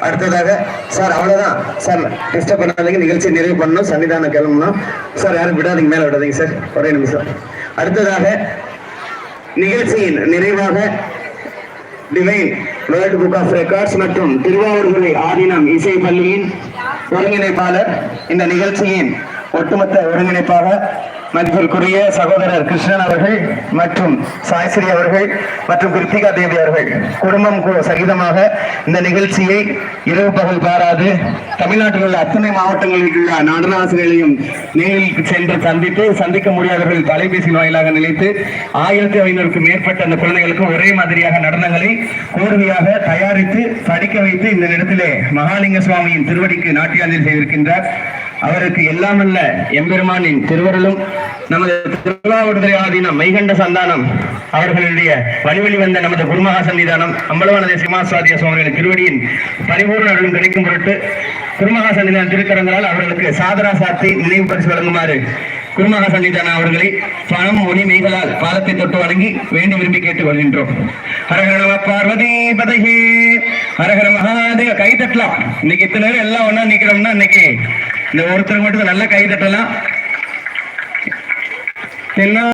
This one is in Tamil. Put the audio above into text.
அடுத்ததாக சார் அவ்வளவுதான். சார் டிஸ்டர்ப் பண்ணாதீங்க. நிகழ்ச்சி நிறைவு பண்ணணும். சன்னிதானம் கிளம்பணும். சார் யாரும் விடாதீங்க. மேல விடாதீங்க சார். ஒரே நிமிஷம். அடுத்ததாக நிகழ்ச்சியின் நிறைவாக divine world book of records மற்றும் திருவாவூர்துறை ஆதீனம் இசை பள்ளியின் ஒருங்கிணைப்பாளர் இந்த நிகழ்ச்சியின் ஒட்டுமொத்த ஒருங்கிணைப்பாக மதிப்பிற்குரிய சகோதரர் கிருஷ்ணன் அவர்கள் மற்றும் சாய்ஸ்ரீ அவர்கள் மற்றும் கிருத்திகா தேவி அவர்கள் குடும்பம் சகிதமாக இந்த நிகழ்ச்சியை இரவு பகல் பாராது. தமிழ்நாட்டில் உள்ள அத்தனை மாவட்டங்களில் உள்ள நடனாசிரியர்களையும் நேரில் சென்று சந்தித்து சந்திக்க முடியாதவர்கள் தொலைபேசி வாயிலாக நிலைத்து ஆயிரத்தி ஐநூறுக்கும் மேற்பட்ட அந்த குழந்தைகளுக்கு ஒரே மாதிரியாக நடனங்களை கோர்வையாக தயாரித்து படிக்க வைத்து இந்த இடத்திலே மகாலிங்க சுவாமியின் திருவடிக்கு நாட்டியாஞ்சலி செய்திருக்கின்றார். அவருக்கு எல்லாம் அல்ல எம்பெருமானின் திருவருளும். நமது திருவாவூர்துறை ஆதீனம் மைகண்ட சந்தானம் அவர்களுடைய வழிவழி வந்த நமது குருமகா சன்னிதானம் அம்பலவானதே சிமாசுவாதிய சுவாமிகளின் திருவடியின் பரிபூர்ண அருளும் கிடைக்கும் பொருட்டு குருமகா சன்னிதான திருக்கரங்களால் அவர்களுக்கு சாதரா சாத்தி நினைவு பரிசு வழங்குமாறு குருமகா சன்னிதான அவர்களை பணம் ஒளி மெய்களால் பாதத்தை தொட்டு வணங்கி வேண்டி விரும்பி கேட்டுக் கொள்கின்றோம் ஹரஹர பார்வதி பதகி ஹரஹர மகாதேவ கை தட்டலாம். இன்னைக்கு இத்தனை எல்லாம் ஒண்ணா நிக்கிறோம்னா இன்னைக்கு இந்த ஒருத்தர் மட்டும் நல்லா கை தட்டலாம். என்ன?